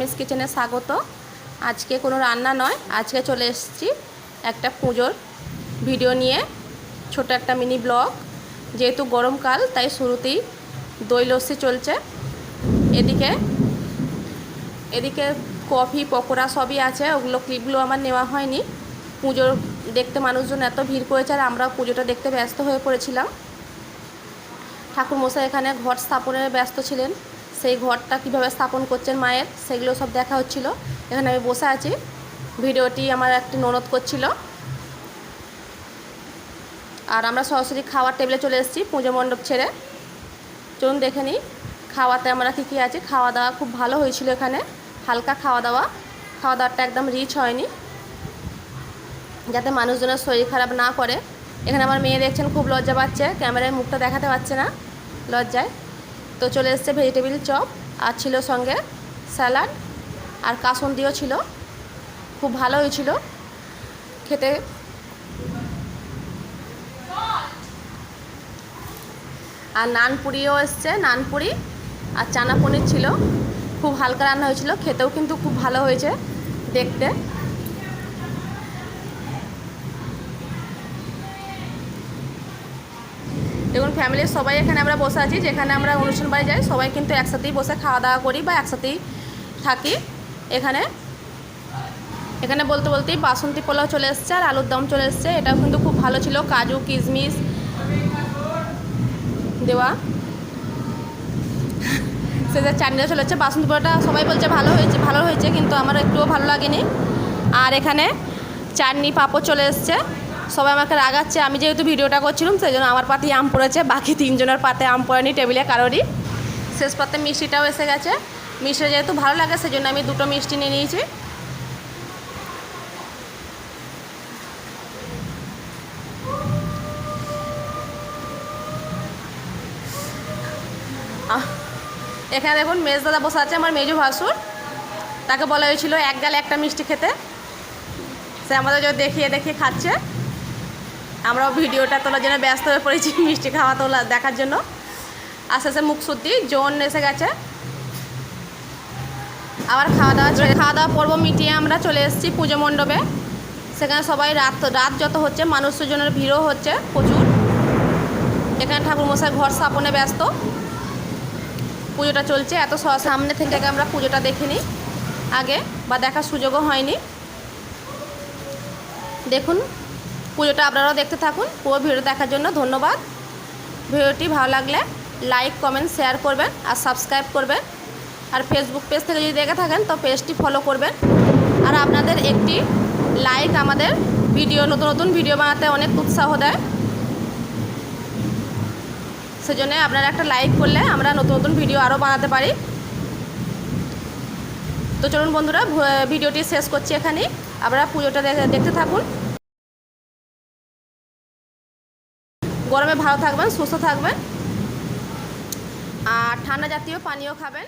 Miss কিচেনে স্বাগত। আজকে কোনো রান্না নয়, আজকে চলে এসেছি একটা পুজোর ভিডিও নিয়ে, ছোট একটা মিনি ব্লগ। যেহেতু গরমকাল তাই শুরুতেই দই লস্যি চলছে। এদিকে এদিকে কফি, পকোড়া সবই আছে, ওগুলো ক্লিপগুলো আমার নেওয়া হয়নি। পুজোর দেখতে মানুষজন এত ভিড় করেছে, আর আমরা পুজোটা দেখতে ব্যস্ত হয়ে পড়েছিলাম। ঠাকুর মশাই এখানে ঘট স্থাপনে ব্যস্ত ছিলেন। সেই ঘরটা কীভাবে স্থাপন করছেন মায়ের, সেগুলো সব দেখা হচ্ছিল। এখানে আমি বসে আছি। ভিডিওটি আমার একটি ননদ করছিল। আর আমরা সরাসরি খাওয়ার টেবিলে চলে এসেছি পুজো মণ্ডপ ছেড়ে। চলুন দেখে নিই, খাওয়াতে আমরা কী কী আছে। খাওয়া দাওয়া খুব ভালো হয়েছিল এখানে। হালকা খাওয়া দাওয়া। খাওয়া দাওয়াটা একদম রিচ হয়নি। যাতে মানুষজনের শরীর খারাপ না করে। এখানে আমার মেয়ে দেখছেন, খুব লজ্জা পাচ্ছে। ক্যামেরায় মুখটা দেখাতে পারছে না লজ্জায়। তো চলে এসছে ভেজিটেবিল চপ আর ছিল সঙ্গে স্যালাড আর কাসন্দিও ছিল। খুব ভালো হয়েছিল। খেতে। আর নানপুরিও এসছে, নানপুরি আর চানা পনির ছিল। খুব হালকা রান্না হয়েছিল, খেতেও কিন্তু খুব ভালো হয়েছে দেখতে। দেখুন ফ্যামিলির সবাই এখানে আমরা বসে আছি। যেখানে আমরা অনুষ্ঠান বাড়ি যাই, সবাই কিন্তু একসাথেই বসে খাওয়া দাওয়া করি বা একসাথেই থাকি। এখানে এখানে বলতে বলতেই বাসন্তী পোলাও চলে এসছে আর আলুর দম চলে এসছে। এটাও কিন্তু খুব ভালো ছিল, কাজু, কিশমিশ দেওয়া। সে যে চাটনিটা চলে যাচ্ছে বাসন্তী পোলাওটা সবাই বলছে ভালো হয়েছে ভালো হয়েছে, কিন্তু আমার একটুও ভালো লাগেনি। আর এখানে চাটনি পাঁপড় চলে এসছে। সবাই আমাকে রাগাচ্ছে, আমি যেহেতু ভিডিওটা করছিলাম, সেই জন্য আমার পাতে আম পড়েছে, বাকি তিনজনের পাতে আম পড়েনি, টেবিলে কারোরই। শেষ পাতে মিষ্টিটাও এসে গেছে। মিষ্টি যেহেতু ভালো লাগে, সেই জন্য আমি দুটো মিষ্টি নিয়ে নিয়েছি। এখানে দেখুন, মেজ দাদা বসে আছে, আমার মেজু ভাসুর। তাকে বলা হয়েছিল, এক গালে একটা মিষ্টি খেতে। সে আমাদের দেখিয়ে দেখিয়ে খাচ্ছে। আমরাও ভিডিওটা তোলার জন্য ব্যস্ত হয়ে পড়েছি মিষ্টি খাওয়া তোলা দেখার জন্য। আস্তে আস্তে মুখ শুদ্ধি জোন এসে গেছে। আবার খাওয়া দাওয়া খাওয়া দাওয়া পর্ব মিটিয়ে আমরা চলে এসেছি পুজো মণ্ডপে। সেখানে সবাই রাত রাত যত হচ্ছে, মানুষজনের ভিড়ও হচ্ছে প্রচুর। এখানে ঠাকুরমশাই ঘর স্থাপনে ব্যস্ত। পুজোটা চলছে, এত সামনে থেকে আমরা পুজোটা দেখিনি আগে, বা দেখার সুযোগও হয়নি। দেখুন পুজোটা আপনারাও দেখতে থাকুন। পুরো ভিডিও দেখার জন্য ধন্যবাদ। ভিডিওটি ভালো লাগলে লাইক, কমেন্ট, শেয়ার করবেন আর সাবস্ক্রাইব করবেন। আর ফেসবুক পেজ থেকে যদি দেখে থাকেন, তো পেজটি ফলো করবেন। আর আপনাদের একটি লাইক আমাদের ভিডিও নতুন নতুন ভিডিও বানাতে অনেক উৎসাহ দেয়। সেজন্য আপনারা একটা লাইক করলে আমরা নতুন নতুন ভিডিও আরও বানাতে পারি। তো চলুন বন্ধুরা ভিডিওটি শেষ করছি এখানেই। আপনারা পুজোটা দেখতে থাকুন। গরমে ভালো থাকবেন সুস্থ থাকবেন। আর ঠান্ডা জাতীয় পানীয় খাবেন।